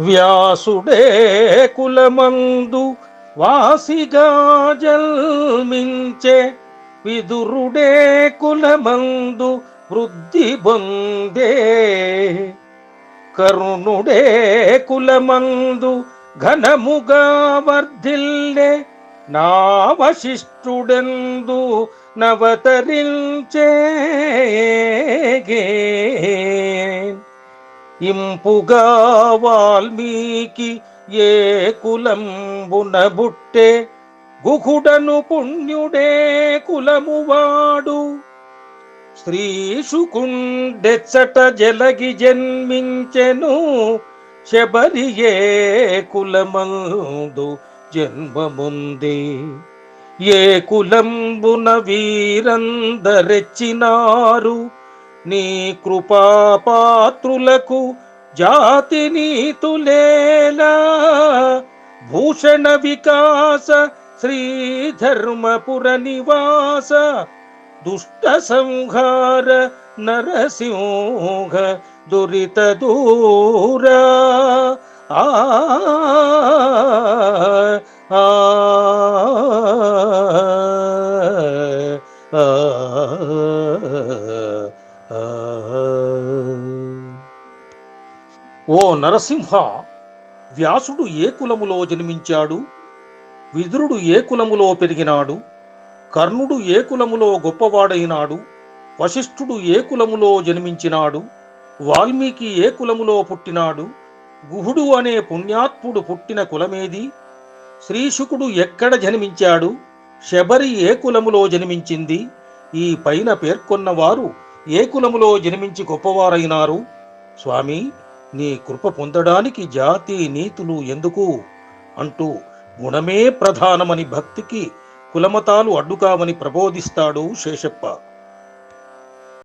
వ్యాసుడే కులమందు వాసిగా జల్మించే విదురుడే కులమందు వృద్ధి పొందే. కరుణుడే కులమందు ఘనముగా వర్ధిల్లే నా వశిష్ఠుడెందు నవతరించే ఇంపుగా వాల్మీకి ఏ కులంబున బుట్టే గుహుడను పుణ్యుడే కులమువాడు. శ్రీశుకుండెచ్చట జలగి జన్మించెను శబరియే కులమందు జన్మముంది. ఏ కులంబున వీరందరెచ్చినారు నీ కృపాపాత్రులకు జాతి నీతులేలా. భూషణ వికాస శ్రీధర్మపుర నివాస. దుష్ట సంహార నరసింహ దురిత దూరా. ఆ ఆ, ఓ నరసింహ వ్యాసుడు ఏ కులములో జన్మించాడు? విదురుడు ఏ కులములో పెరిగినాడు? కర్ణుడు ఏ కులములో గొప్పవాడైనాడు? వశిష్ఠుడు ఏ కులములో జన్మించినాడు? వాల్మీకి ఏ కులములో పుట్టినాడు? గుహుడు అనే పుణ్యాత్ముడు పుట్టిన కులమేది? శ్రీశుకుడు ఎక్కడ జన్మించాడు? శబరి ఏ కులములో జన్మించింది? ఈ పైన పేర్కొన్నవారు ఏ కులములో జన్మించి గొప్పవారైనారు? స్వామి నీ కృప పొందడానికి జాతి నీతులు ఎందుకు? అంటూ గుణమే ప్రధానమని భక్తికి కులమతాలు అడ్డుకావని ప్రబోధిస్తాడు శేషప్ప.